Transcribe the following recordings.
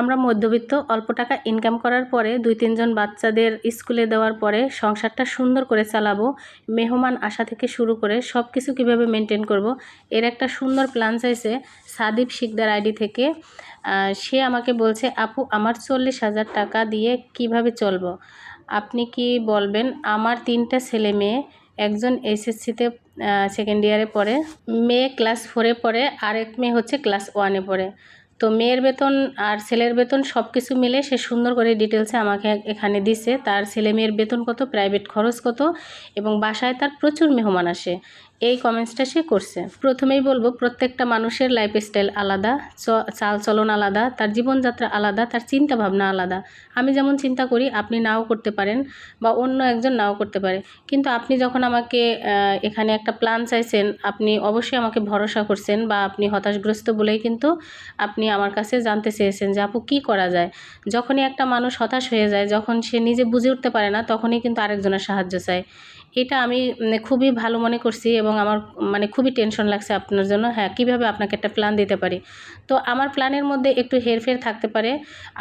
আমরা মধ্যবিত্ত, অল্প টাকা ইনকাম করার পরে দুই তিনজন বাচ্চাদের স্কুলে দেওয়ার পরে সংসারটা সুন্দর করে চালাবো, মেহমান আসা থেকে শুরু করে সব কিছু কীভাবে মেনটেন করব, এর একটা সুন্দর প্ল্যান চাইছে সাদীপ শিকদার আইডি থেকে। সে আমাকে বলছে, আপু, আমার চল্লিশ হাজার টাকা দিয়ে কীভাবে চলবো? আপনি কি বলবেন, আমার তিনটা ছেলে মেয়ে, একজন এসএসসিতে সেকেন্ড ইয়ারে পড়ে, মেয়ে ক্লাস ফোরে পড়ে, আরেক মেয়ে হচ্ছে ক্লাস ওয়ানে পড়ে। তো মেয়ের বেতন আর ছেলের বেতন সব কিছু মিলে সে সুন্দর করে ডিটেলসে আমাকে এখানে দিছে। তার ছেলে মেয়ের বেতন কত প্রাইভেট খরচ কত এবং বাসায় তার প্রচুর মেহমান আসে। এই কমেন্টসটা সে করছে। প্রথমেই বলব, প্রত্যেকটা মানুষের লাইফস্টাইল আলাদা, চ- চালচলন আলাদা, তার জীবনযাত্রা আলাদা, তার চিন্তা ভাবনা আলাদা। আমি যেমন চিন্তা করি, আপনি নাও করতে পারেন বা অন্য একজন নাও করতে পারে। কিন্তু আপনি যখন আমাকে এখানে একটা প্ল্যান চাইছেন, আপনি অবশ্যই আমাকে ভরসা করছেন বা আপনি হতাশগ্রস্ত বলেই কিন্তু আপনি আমার কাছে জানতে চেয়েছেন যে, আপু, কী করা যায়? যখনই একটা মানুষ হতাশ হয়ে যায়, যখন সে নিজে বুঝে উঠতে পারে না, তখনই কিন্তু আরেকজনের সাহায্য চায়। এটা আমি খুবই ভালো মনে করছি এবং আমার মানে খুবই টেনশন লাগছে আপনার জন্য। হ্যাঁ কীভাবে আপনাকে একটা প্ল্যান দিতে পারি? তো আমার প্ল্যানের মধ্যে একটু হেরফের থাকতে পারে।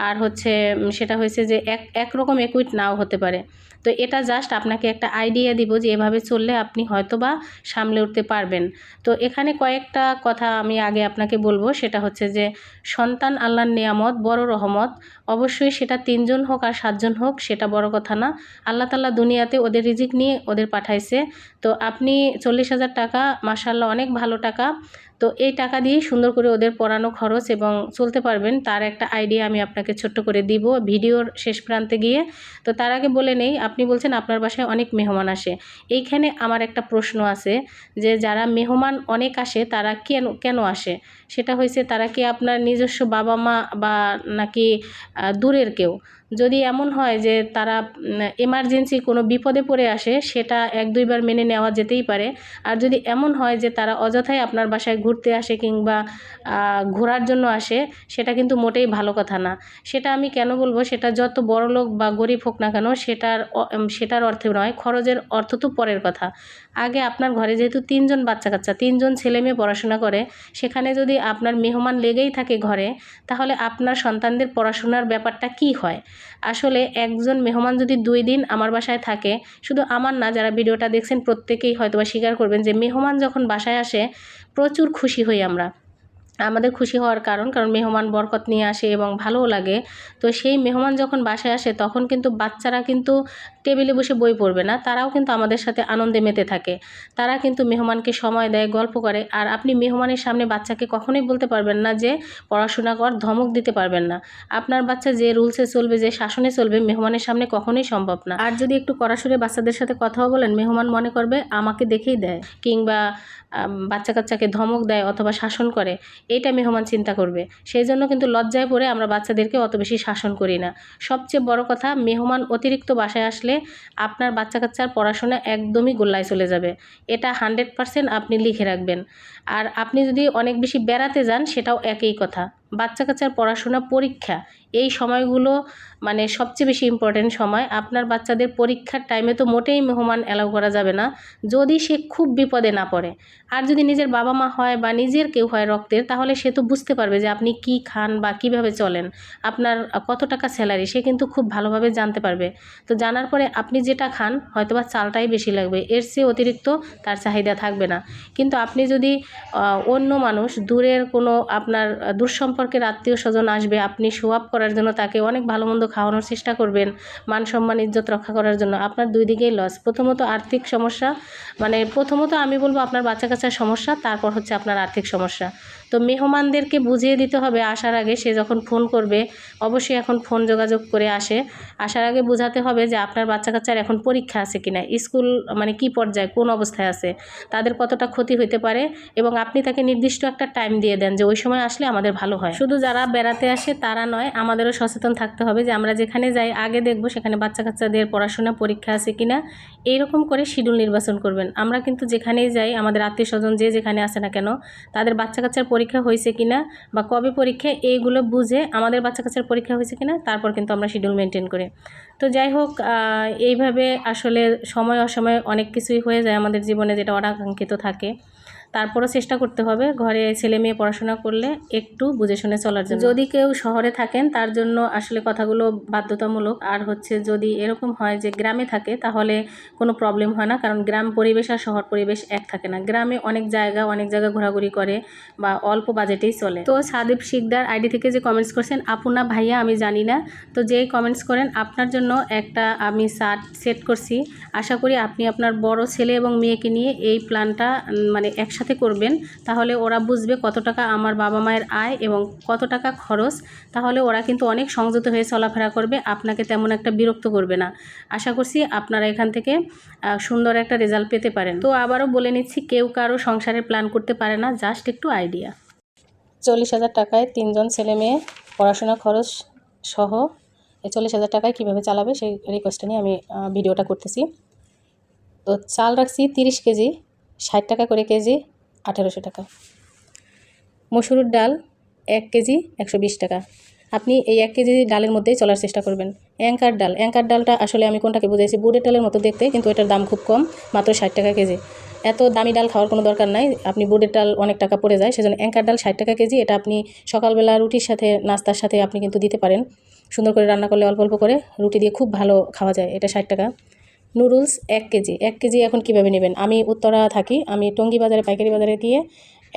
আর হচ্ছে সেটা হয়েছে যে এক, একরকম একুইট নাও হতে পারে। তো এটা জাস্ট আপনাকে একটা আইডিয়া দিব যে এভাবে চললে আপনি হয়তো বা সামলে উঠতে পারবেন। তো এখানে কয়েকটা কথা আমি আগে আপনাকে বলব, সেটা হচ্ছে যে সন্তান আল্লাহর নিয়ামত, বড় রহমত, অবশ্যই সেটা তিনজন হোক আর সাতজন হোক, সেটা বড় কথা না। আল্লাহ তাল্লাহ দুনিয়াতে ওদের রিজিক নিয়ে ওদের পাঠাইছে। তো আপনি চল্লিশ হাজার টাকা মাসাল্লাহ অনেক ভালো টাকা। তো এই টাকা দিয়ে সুন্দর করে ওদের পড়ানো খরচ এবং চলতে পারবেন, তার একটা আইডিয়া আমি আপনাকে ছোট্ট করে দিব ভিডিওর শেষ প্রান্তে গিয়ে। তো তার আগে বলে নেই, আপনি বলছেন আপনার বাসায় অনেক মেহমান আসে। এইখানে আমার একটা প্রশ্ন আছে যে, যারা মেহমান অনেক আসে, তারা কেন কেন আসে? সেটা হয়েছে তারা কি আপনার নিজস্ব বাবা মা বা নাকি দূরের কেউ? যদি এমন হয় যে তারা এমার্জেন্সি কোনো বিপদে পড়ে আসে, সেটা এক দুইবার মেনে নেওয়া যেতেই পারে। আর যদি এমন হয় যে তারা অযথাই আপনার বাসায় ঘুরতে আসে কিংবা ঘোরার জন্য আসে, সেটা কিন্তু মোটেই ভালো কথা না। সেটা আমি কেন বলব? সেটা যত বড় লোক বা গরিব হোক না কেন, সেটার সেটার অর্থে নয়, খরচের অর্থ তো পরের কথা। আগে আপনার ঘরে যেহেতু তিনজন বাচ্চা কাচ্চা তিনজন ছেলে মেয়ে পড়াশোনা করে, সেখানে যদি আপনার মেহমান লেগেই থাকে ঘরে, তাহলে আপনার সন্তানদের পড়াশোনার ব্যাপারটা কি হয়? আসলে একজন মেহমান যদি দুই দিন আমার বাসায় থাকে, শুধু আমার না, যারা ভিডিওটা দেখছেন প্রত্যেকেই হয়তো বা স্বীকার করবেন যে মেহমান যখন বাসায় আসে, প্রচুর খুশি হই আমরা। আমাদের খুশি হওয়ার কারণ কারণ মেহমান বরকত নিয়ে আসে এবং ভালোও লাগে। তো সেই মেহমান যখন বাসায় আসে, তখন কিন্তু বাচ্চারা কিন্তু টেবিলে বসে বই পড়বে না, তারাও কিন্তু আমাদের সাথে আনন্দে মেতে থাকে। তারা কিন্তু মেহমানকে সময় দেয়, গল্প করে, আর আপনি মেহমানের সামনে বাচ্চাকে কখনোই বলতে পারবেন না যে পড়াশোনা কর, ধমক দিতে পারবেন না। আপনার বাচ্চা যে রুলসে চলবে, যে শাসনে চলবে, মেহমানের সামনে কখনোই সম্ভব না। আর যদি একটু কড়াসুরে বাচ্চাদের সাথে কথাও বলেন, মেহমান মনে করবে, আমাকে দেখেই দেয়। কিংবা বাচ্চা কাচ্চাকে ধমক দেয় অথবা শাসন করে। এইটা মেহমান চিন্তা করবে। সেই জন্য কিন্তু লজ্জায় পড়ে আমরা বাচ্চাদেরকে অত বেশি শাসন করি না। সবচেয়ে বড় কথা, মেহমান অতিরিক্ত বাসায় আসলে আপনার বাচ্চা কাচ্চার পড়াশোনা একদমই গোল্লায় চলে যাবে। এটা হান্ড্রেড পারসেন্ট আপনি লিখে রাখবেন। আর আপনি যদি অনেক বেশি বেড়াতে যান, সেটাও একই কথা। বাচ্চা কাচ্চার পড়াশোনা, পরীক্ষা, এই সময়গুলো মানে সবচেয়ে বেশি ইম্পর্টেন্ট সময়। আপনার বাচ্চাদের পরীক্ষার টাইমে তো মোটেই মেহমান অ্যালাউ করা যাবে না, যদি সে খুব বিপদে না পড়ে। আর যদি নিজের বাবা মা হয় বা নিজের কেউ হয় রক্তের, তাহলে সে তো বুঝতে পারবে যে আপনি কি খান বা কীভাবে চলেন। আপনার কত টাকা স্যালারি সে কিন্তু খুব ভালোভাবে জানতে পারবে। তো জানার পরে আপনি যেটা খান, হয়তোবা চালটাই বেশি লাগবে। এর চেয়ে অতিরিক্ত তার চাহিদা থাকবে না। কিন্তু আপনি যদি অন্য মানুষ, দূরের কোনো আপনার দূর সম্পর্কের আত্মীয় স্বজন আসবে, আপনি আপ করার জন্য তাকে অনেক ভালো মন্দ খাওয়ানোর চেষ্টা করবেন, মান সম্মান, ইজ্জত রক্ষা করার জন্য। আপনার দুই দিকেই লস প্রথমত আর্থিক সমস্যা মানে প্রথমত আমি বলব আপনার বাচ্চা কাচ্চার সমস্যা, তারপর হচ্ছে আপনার আর্থিক সমস্যা। তো মেহমানদেরকে বুঝিয়ে দিতে হবে আসার আগে সে যখন ফোন করবে, অবশ্যই এখন ফোন যোগাযোগ করে আসে। আসার আগে বোঝাতে হবে যে আপনার বাচ্চা কাচ্চার এখন পরীক্ষা আছে কি না স্কুল মানে কি পর্যায়ে, কোন অবস্থায় আছে, তাদের কতটা ক্ষতি হতে পারে এবং আপনি তাকে নির্দিষ্ট একটা টাইম দিয়ে দেন যে ওই সময় আসলে আমাদের ভালো হয়। শুধু যারা বেড়াতে আসে তারা নয়, আমাদেরও সচেতন থাকতে হবে যে আমরা যেখানে যাই, আগে দেখব সেখানে বাচ্চা কাচ্চাদের পড়াশোনা, পরীক্ষা আছে কিনা। এইরকম করে শিডিউল নির্বাচন করবেন। আমরা কিন্তু যেখানেই যাই, আমাদের আত্মীয় স্বজন যে যেখানে আসে না কেন, তাদের বাচ্চা কাচ্চার পরীক্ষা হয়েছে কিনা বা কবে পরীক্ষা, এইগুলো বুঝে আমাদের বাচ্চা কাচ্চার পরীক্ষা হয়েছে কিনা, তারপর কিন্তু আমরা শিডিউল মেনটেন করি। তো যাই হোক এইভাবে আসলে সময় অসময়ে অনেক কিছুই হয়ে যায় আমাদের জীবনে যেটা অনাকাঙ্ক্ষিত থাকে। তারপরও চেষ্টা করতে হবে। ঘরে ছেলে মেয়ে পড়াশোনা করলে একটু বুঝে শুনে চলার জন্য। যদি কেউ শহরে থাকেন, তার জন্য আসলে কথাগুলো বাধ্যতামূলক। আর হচ্ছে যদি এরকম হয় যে গ্রামে থাকে, তাহলে কোনো প্রবলেম হয় না। কারণ গ্রাম পরিবেশ আর শহর পরিবেশ এক থাকে না। গ্রামে অনেক জায়গা অনেক জায়গা ঘোরাঘুরি করে বা অল্প বাজেটেই চলে। তো সাদীপ শিকদার আইডি থেকে যে কমেন্টস করছেন আপু না ভাইয়া, আমি জানি না। তো যেই কমেন্টস করেন, আপনার জন্য একটা আমি শার্ট সেট করছি। আশা করি আপনি আপনার বড় ছেলে এবং মেয়েকে নিয়ে এই প্ল্যানটা মানে একসাথে করবেন, তাহলে ওরা বুঝবে কত টাকা আমার বাবা মায়ের আয় এবং কত টাকা খরচ। তাহলে ওরা কিন্তু অনেক সংযত হয়ে চলাফেরা করবে, আপনাকে তেমন একটা বিরক্ত করবে না। আশা করছি আপনারা এখান থেকে সুন্দর একটা রেজাল্ট পেতে পারেন। তো আবারও বলে নিচ্ছি, কেউ কারও সংসারের প্ল্যান করতে পারে না, জাস্ট একটু আইডিয়া। চল্লিশ হাজার টাকায় তিনজন ছেলে মেয়ে, পড়াশোনা খরচ সহ, এই চল্লিশ হাজার টাকায় কীভাবে চালাবে সেই রিকোয়েস্টটা নিয়ে আমি ভিডিওটা করতেছি। তো চাল রাখছি তিরিশ কেজি, ষাট টাকা করে কেজি আঠেরোশো টাকা। মসুরের ডাল এক কেজি একশো বিশ টাকা। আপনি এই এক কেজি ডালের মধ্যেই চলার চেষ্টা করবেন। অ্যাঙ্কার ডাল। অ্যাঙ্কার ডালটা আসলে আমি কোনটাকে বুঝাইছি? বুটের ডালের মতো দেখতে, কিন্তু এটার দাম খুব কম, মাত্র ষাট টাকা কেজি। এত দামি ডাল খাওয়ার কোনো দরকার নাই। আপনি বুটের ডাল অনেক টাকা পড়ে যায়, সেজন্য অ্যাঙ্কার ডাল ষাট টাকা কেজি। এটা আপনি সকালবেলা রুটির সাথে, নাস্তার সাথে আপনি কিন্তু দিতে পারেন। সুন্দর করে রান্না করলে অল্প অল্প করে রুটি দিয়ে খুব ভালো খাওয়া যায়। এটা ষাট টাকা। নুডলস এক কেজি। এক কেজি এখন কীভাবে নেবেন? আমি উত্তরা থাকি। আমি টঙ্গি বাজারে পাইকারি বাজারে গিয়ে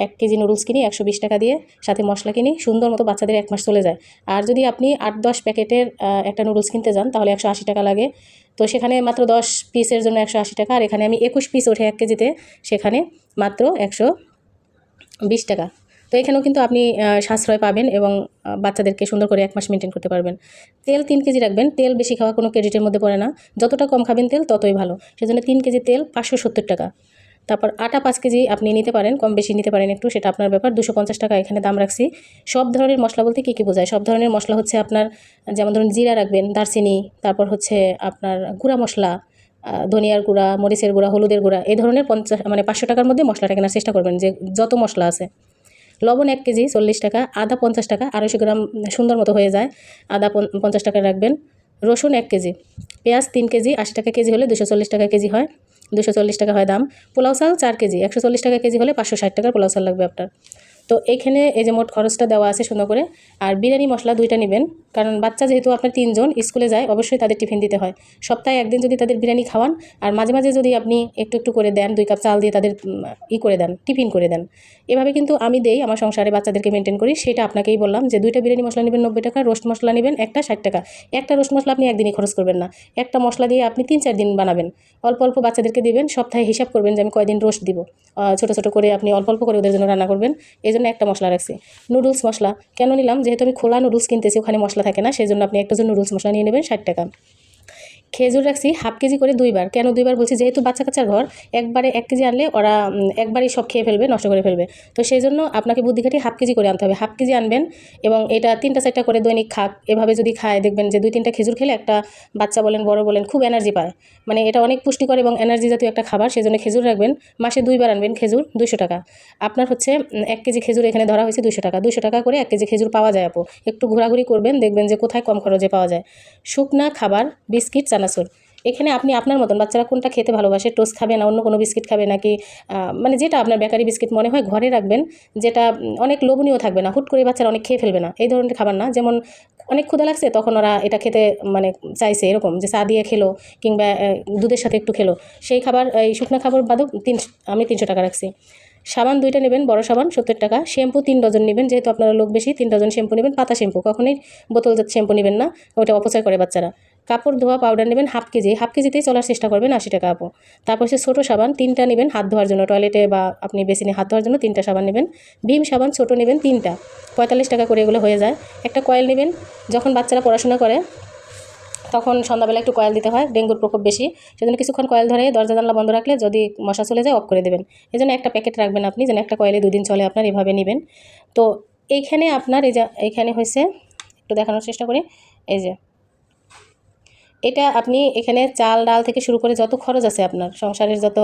এক কেজি নুডলস কিনি, একশো বিশ টাকা দিয়ে, সাথে মশলা কিনি, সুন্দর মতো বাচ্চাদের এক মাস চলে যায়। আর যদি আপনি আট দশ প্যাকেটের একটা নুডলস কিনতে যান, তাহলে একশো আশি টাকা লাগে। তো সেখানে মাত্র দশ পিসের জন্য একশো আশি টাকা, আর এখানে আমি একুশ পিস ওঠে এক কেজিতে, সেখানে মাত্র একশো বিশ টাকা। তো এখানেও কিন্তু আপনি সাশ্রয় পাবেন এবং বাচ্চাদেরকে সুন্দর করে এক মাস মেনটেন করতে পারবেন। তেল তিন কেজি রাখবেন, তেল বেশি খাওয়া কোনো ক্রেডিটের মধ্যে পড়ে না। যতটা কম খাবেন তেল, ততই ভালো। সেজন্য তিন কেজি তেল পাঁচশো সত্তর টাকা। তারপর আটা পাঁচ কেজি আপনি নিতে পারেন, কম বেশি নিতে পারেন একটু, সেটা আপনার ব্যাপার। দুশো পঞ্চাশ টাকা এখানে দাম রাখছি। সব ধরনের মশলা বলতে কী কী বোঝায়? সব ধরনের মশলা হচ্ছে আপনার যেমন ধরুন জিরা রাখবেন, দারচিনি, তারপর হচ্ছে আপনার গুঁড়া মশলা ধনিয়ার গুঁড়া, মরিচের গুঁড়া, হলুদের গুঁড়া এই ধরনের পঞ্চাশ মানে পাঁচশো টাকার মধ্যে মশলাটা কেনার চেষ্টা করবেন, যে যত মশলা আছে। লবণ এক কেজি, চল্লিশ টাকা, আদা পঞ্চাশ টাকা, আড়াইশো গ্রাম সুন্দর মতো হয়ে যায়। আদা পঞ্চাশ টাকা রাখবেন। রসুন এক কেজি, পেঁয়াজ তিন কেজি, আশি টাকা কেজি হলে দুশো চল্লিশ টাকা কেজি হয়। দুশো চল্লিশ টাকা হয় দাম। পোলাও চাল চার কেজি, একশো চল্লিশ টাকা কেজি হলে পাঁচশো ষাট টাকার পোলাও চাল লাগবে আপনার। তো এইখানে এই যে মোট খরচটা দেওয়া আছে সুন্দর করে, আর বিরিয়ানি মশলা দুইটা নেবেন, কারণ বাচ্চা যেহেতু আপনার তিনজন, স্কুলে যায়, অবশ্যই তাদের টিফিন দিতে হয়। সপ্তাহে একদিন যদি তাদের বিরিয়ানি খাওয়ান, আর মাঝে মাঝে যদি আপনি একটু একটু করে দেন, দুই কাপ চাল দিয়ে তাদের ই করে দেন, টিফিন করে দেন। এভাবে কিন্তু আমি দেই, আমার সংসারে বাচ্চাদেরকে মেনটেন করি, সেটা আপনাকেই বললাম যে দুইটা বিরিয়ানি মশলা নেবেন নব্বই টাকা, রোস্ট মশলা নেবেন একটা ষাট টাকা। একটা রোস্ট মশলা আপনি একদিনই খরচ করবেন না। একটা মশলা দিয়ে আপনি তিন চার দিন বানাবেন। অল্প অল্প বাচ্চাদেরকে দিবেন, সপ্তাহে হিসাব করবেন যে আমি কয়দিন রোস্ট দিব। ছোটো ছোটো করে আপনি অল্প অল্প করে ওদের জন্য রান্না করবেন। এই জন্য একটা মশলা রাখছি। নুডলস মশলা। কেন নিলাম? যেহেতু আমি খোলা নুডলস কিনতেছি, ওখানে মশলা থাকে না সেই জন্য আপনি একটা নুডলস মশলা নিয়ে নেবেন ষাট টাকা। খেজুর রাখছি হাফ কেজি করে দুইবার। কেন দুইবার বলছি? যেহেতু বাচ্চা কাচ্চার ঘর, একবারে এক কেজি আনলে ওরা একবারেই সব খেয়ে ফেলবে, নষ্ট করে ফেলবে। তো সেই জন্য আপনাকে বুদ্ধি খাটিয়ে হাফ কেজি করে আনতে হবে। হাফ কেজি আনবেন এবং এটা তিনটা চারটা করে দৈনিক খাক। এভাবে যদি খায়, দেখবেন যে দুই তিনটা খেজুর খেলে একটা বাচ্চা বলেন, বড় বলেন, খুব এনার্জি পায়। মানে এটা অনেক পুষ্টিকর এবং এনার্জি জাতীয় একটা খাবার সেই জন্য খেজুর রাখবেন। মাসে দুইবার আনবেন খেজুর, দুইশো টাকা। আপনার হচ্ছে এক কেজি খেজুর এখানে ধরা হয়েছে দুইশো টাকা। দুশো টাকা করে এক কেজি খেজুর পাওয়া যায় আপু। একটু ঘোরাঘুরি করবেন, দেখবেন যে কোথায় কম খরচে পাওয়া যায়। শুকনা খাবার, বিস্কিট চানাচুর এখানে আপনি আপনার মতন বাচ্চারা কোনটা খেতে ভালোবাসে? টোস্ট খাবে না, অন্য কোনো বিস্কিট খাবে নাকি? মানে যেটা আপনার বেকারি বিস্কিট মনে হয় ঘরে রাখবেন, যেটা অনেক লোভনীয় থাকবে না, হুট করে বাচ্চারা অনেক খেয়ে ফেলবে না। এই ধরনের খাবার না, যেমন অনেক ক্ষুধা লাগছে তখন ওরা এটা খেতে মানে চাইছে এরকম যে চা দিয়ে খেলো কিংবা দুধের সাথে একটু খেলো। সেই খাবার, এই শুকনো খাবার বাদও তিন, আমি তিনশো টাকা রাখছি। সাবান দুইটা নেবেন, বড় সাবান, সত্তর টাকা। শ্যাম্পু তিন ডজন নেবেন, যেহেতু আপনারা লোক বেশি, তিন ডজন শ্যাম্পু নেবেন, পাতা শ্যাম্পু। কখনোই বোতলজাত শ্যাম্পু নেবেন না, ওটা অপচয় করে বাচ্চারা। কাপড় ধোয়া পাউডার নেবেন হাফ কেজি হাফ কেজিতেই চলার চেষ্টা করবেন আশি টাকা আপু। তারপর সে ছোটো সাবান, তিনটা নেবেন হাত ধোয়ার জন্য। টয়লেটে বা আপনি বেসিনে হাত ধোয়ার জন্য তিনটা সাবান নেবেন। ভীম সাবান, ছোটো নেবেন তিনটা। পঁয়তাল্লিশ টাকা করে এগুলো হয়ে যায়। একটা কয়েল নেবেন। যখন বাচ্চারা পড়াশোনা করে, তখন সন্ধ্যাবেলা একটু কয়েল দিতে হয়, ডেঙ্গুর প্রকোপ বেশি। সেজন্য কিছুক্ষণ কয়েল ধরে দরজা জানলা বন্ধ রাখলে যদি মশা চলে যায় অফ করে দেবেন। এই জন্য একটা প্যাকেট রাখবেন আপনি, যেন একটা কয়েলে দুদিন চলে আপনার, এভাবে নেবেন। তো এইখানে আপনার, এই যে, এইখানে হয়েছে একটু দেখানোর চেষ্টা করি। এই যে এটা আপনি এখানে চাল, ডাল থেকে শুরু করে যত খরচ আছে আপনার, সংসারের যত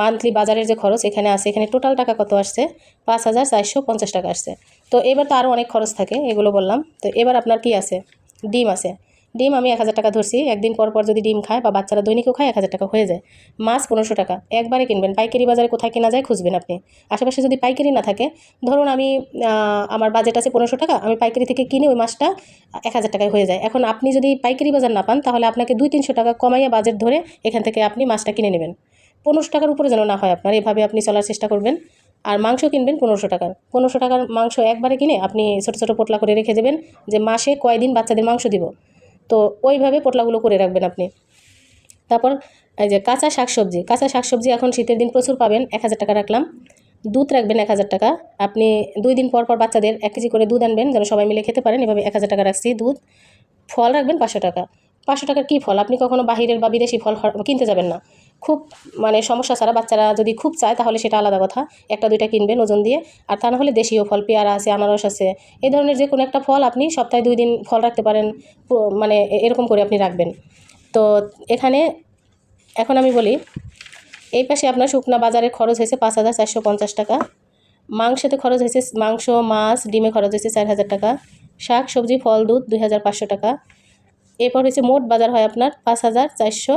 মান্থলি বাজারের যে খরচ এখানে আছে, এখানে টোটাল টাকা কত আসছে? পাঁচ হাজার চারশো পঞ্চাশ টাকা আসছে। তো এবার তো আরও অনেক খরচ থাকে, এগুলো বললাম। তো এবার আপনার কি আছে? ডিম আছে। ডিম আমি এক হাজার টাকা ধরছি। একদিন পর পর যদি ডিম খায় বা বাচ্চারা দৈনিকও খায়, এক হাজার টাকা হয়ে যায়। মাছ পনেরোশো টাকা। একবারে কিনবেন। পাইকারি বাজারে কোথায় কেনা যায় খুঁজবেন আপনি। আশেপাশে যদি পাইকারি না থাকে, ধরুন আমি আমার বাজেট আছে পনেরোশো টাকা, আমি পাইকারি থেকে কিনে ওই মাছটা এক হাজার টাকায় হয়ে যায়। এখন আপনি যদি পাইকারি বাজার না পান, তাহলে আপনাকে দুই তিনশো টাকা কমাইয়া বাজেট ধরে এখান থেকে আপনি মাছটা কিনে নেবেন। পনেরোশো টাকার উপরে যেন না হয় আপনার, এভাবে আপনি চলার চেষ্টা করবেন। আর মাংস কিনবেন পনেরোশো টাকার। পনেরোশো টাকার মাংস একবারে কিনে আপনি ছোটো ছোটো পোটলা করে রেখে দেবেন যে মাসে কয়দিন বাচ্চাদের মাংস দিব। তো ওইভাবে পোটলাগুলো করে রাখবেন আপনি। তারপর এই যে কাঁচা শাকসবজি কাঁচা শাকসবজি এখন শীতের দিন প্রচুর পাবেন, এক হাজার টাকা রাখলাম। দুধ রাখবেন এক হাজার টাকা। আপনি দুই দিন পর পর বাচ্চাদের এক কেজি করে দুধ আনবেন, যেন সবাই মিলে খেতে পারেন, এভাবে এক হাজার টাকা রাখছি দুধ। ফল রাখবেন পাঁচশো টাকা। পাঁচশো টাকার কী ফল? আপনি কখনো বাহিরের বা বিদেশি ফল কিনতে যাবেন না। খুব মানে সমস্যা ছাড়া বাচ্চারা যদি খুব চায় তাহলে সেটা আলাদা কথা। একটা, দুইটা কিনবেন ওজন দিয়ে। আর তা না হলে দেশীয় ফল, পেয়ারা আছে, আনারস আছে। এই ধরনের যে কোনো একটা ফল আপনি সপ্তাহে দুই দিন ফল রাখতে পারেন মানে এরকম করে আপনি রাখবেন। তো এখানে এখন আমি বলি, এই পাশে আপনার শুকনা বাজারে খরচ হয়েছে পাঁচ হাজার চারশো পঞ্চাশ টাকা। মাংসতে খরচ হয়েছে মাংস, মাছ, ডিমে খরচ হয়েছে চার হাজার টাকা। শাক, সবজি, ফল, দুধ দুই হাজার পাঁচশো টাকা। এরপর হচ্ছে মোট বাজার হয় আপনার পাঁচ হাজার চারশো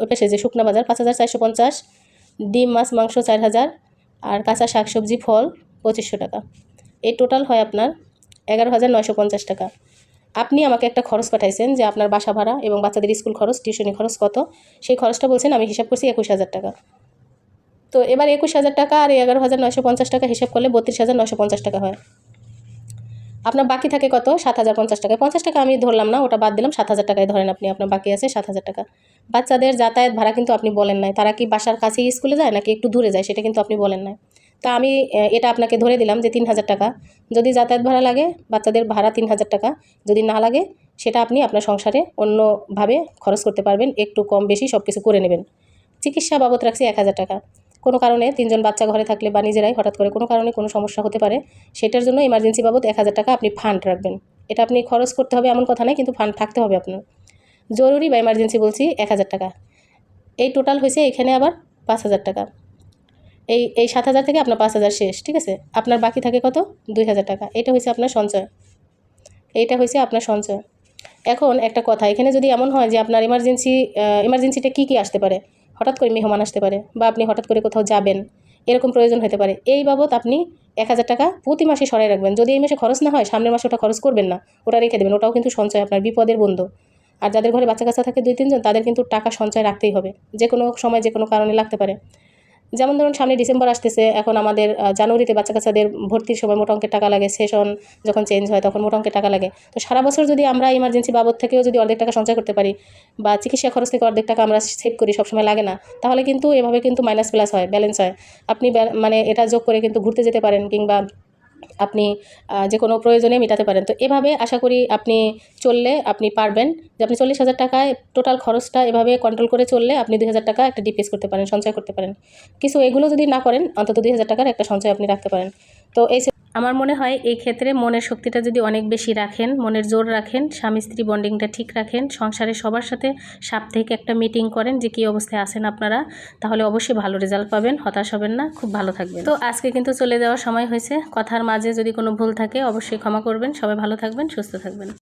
ওই পাশে যে শুকনা বাজার, পাঁচ হাজার চারশো পঞ্চাশ, ডিম, মাছ, মাংস চার হাজার, আর কাঁচা শাক, সবজি, ফল পঁচিশশো টাকা। এই টোটাল হয় আপনার এগারো হাজার নয়শো পঞ্চাশ টাকা। আপনি আমাকে একটা খরচ পাঠাইছেন যে আপনার বাসা ভাড়া এবং বাচ্চাদের স্কুল খরচ, টিউশনি খরচ কত? সেই খরচটা বলছেন আমি হিসাব করছি একুশ হাজার টাকা। তো এবার একুশ হাজার টাকা আর এগারো হাজার নয়শো পঞ্চাশ টাকা হিসাব করলে বত্রিশ হাজার নয়শো পঞ্চাশ টাকা হয়। আপনার বাকি থাকে কত? সাত হাজার পঞ্চাশ টাকা। পঞ্চাশ টাকা আমি ধরলাম না, ওটা বাদ দিলাম। সাত হাজার টাকায় ধরেন আপনি, আপনার বাকি আছে সাত হাজার টাকা। বাচ্চাদের যাতায়াত ভাড়া কিন্তু আপনি বলেন নাই। তারা কি বাসার কাছেই স্কুলে যায় নাকি একটু দূরে যায় সেটা কিন্তু আপনি বলেন নাই। তা আমি এটা আপনাকে ধরে দিলাম যে তিন হাজার টাকা। যদি যাতায়াত ভাড়া লাগে, বাচ্চাদের ভাড়া তিন হাজার টাকা। যদি না লাগে, সেটা আপনি আপনার সংসারে অন্যভাবে খরচ করতে পারবেন, একটু কম বেশি সব কিছু করে নেবেন। চিকিৎসা বাবদ রাখছি এক হাজার টাকা। কোনো কারণে তিনজন বাচ্চা ঘরে থাকলে বা নিজেরাই হঠাৎ করে কোনো কারণে কোনো সমস্যা হতে পারে, সেটার জন্য ইমার্জেন্সি বাবদ এক হাজার টাকা আপনি ফান্ড রাখবেন। এটা আপনি খরচ করতে হবে এমন কথা নয় কিন্তু ফান্ড থাকতে হবে আপনার। জরুরি বা এমার্জেন্সি বলছি, এক হাজার টাকা। এই টোটাল হয়েছে এখানে আবার পাঁচ হাজার টাকা। এই এই সাত হাজার থেকে আপনার পাঁচ হাজার শেষ, ঠিক আছে? আপনার বাকি থাকে কত? দুই হাজার টাকা। এটা হয়েছে আপনার সঞ্চয়। এইটা হয়েছে আপনার সঞ্চয়। এখন একটা কথা, এখানে যদি এমন হয় যে আপনার ইমার্জেন্সি ইমার্জেন্সিটা কী কী আসতে পারে? হঠাৎ করে মেহমান আসতে পারে বা আপনি হঠাৎ করে কোথাও যাবেন, এরকম প্রয়োজন হতে পারে। এই বাবদ আপনি এক হাজার টাকা প্রতি মাসে সরাই রাখবেন। যদি এই মাসে খরচ না হয়, সামনের মাসে ওটা খরচ করবেন না, ওটা রেখে দেবেন। ওটাও কিন্তু সঞ্চয়, আপনার বিপদের বন্ধু। আর যাদের ঘরে বাচ্চা কাচ্চা থাকে দুই, তিনজন, তাদের কিন্তু টাকা সঞ্চয় রাখতেই হবে। যে কোনো সময় যে কোনো কারণে লাগতে পারে। যেমন ধরুন, সামনে ডিসেম্বর আসতেছে, এখন আমাদের জানুয়ারিতে বাচ্চা কাচ্চাদের ভর্তির সময় মোটা অঙ্কের টাকা লাগে, সেশন যখন চেঞ্জ হয় তখন মোটা অঙ্কের টাকা লাগে। তো সারা বছর যদি আমরা ইমার্জেন্সি বাবদ থেকেও যদি অর্ধেক টাকা সঞ্চয় করতে পারি বা চিকিৎসা খরচ থেকে অর্ধেক টাকা আমরা সেভ করি, সবসময় লাগে না, তাহলে কিন্তু এভাবে কিন্তু মাইনাস প্লাস হয় ব্যালেন্স হয়। আপনি মানে এটা যোগ করে কিন্তু ঘুরতে যেতে পারেন কিংবা আপনি যে কোনো প্রয়োজনে মেটাতে পারেন। তো এভাবে আশা করি আপনি চললে আপনি পারবেন। যে আপনি চল্লিশ হাজার টাকায় টোটাল খরচটা এভাবে কন্ট্রোল করে চললে আপনি দুই হাজার টাকা একটা ডিপিএস করতে পারেন, সঞ্চয় করতে পারেন। কিছু এগুলো যদি না করেন, অন্তত দুই হাজার টাকার একটা সঞ্চয় আপনি রাখতে পারেন। তো এই আমার মনে হয় এই ক্ষেত্রে মনের শক্তিটা যদি অনেক বেশি রাখেন, মনের জোর রাখেন স্বামী স্ত্রী বন্ডিংটা ঠিক রাখেন, সংসারে সবার সাথে সাপ্তাহিক একটা মিটিং করেন যে কী অবস্থায় আছেন আপনারা, তাহলে অবশ্যই ভালো রেজাল্ট পাবেন, হতাশ হবেন না, খুব ভালো থাকবেন। তো আজকে কিন্তু চলে যাওয়ার সময় হয়েছে, কথার মাঝে যদি কোনো ভুল থাকে অবশ্যই ক্ষমা করবেন, সবাই ভালো থাকবেন, সুস্থ থাকবেন।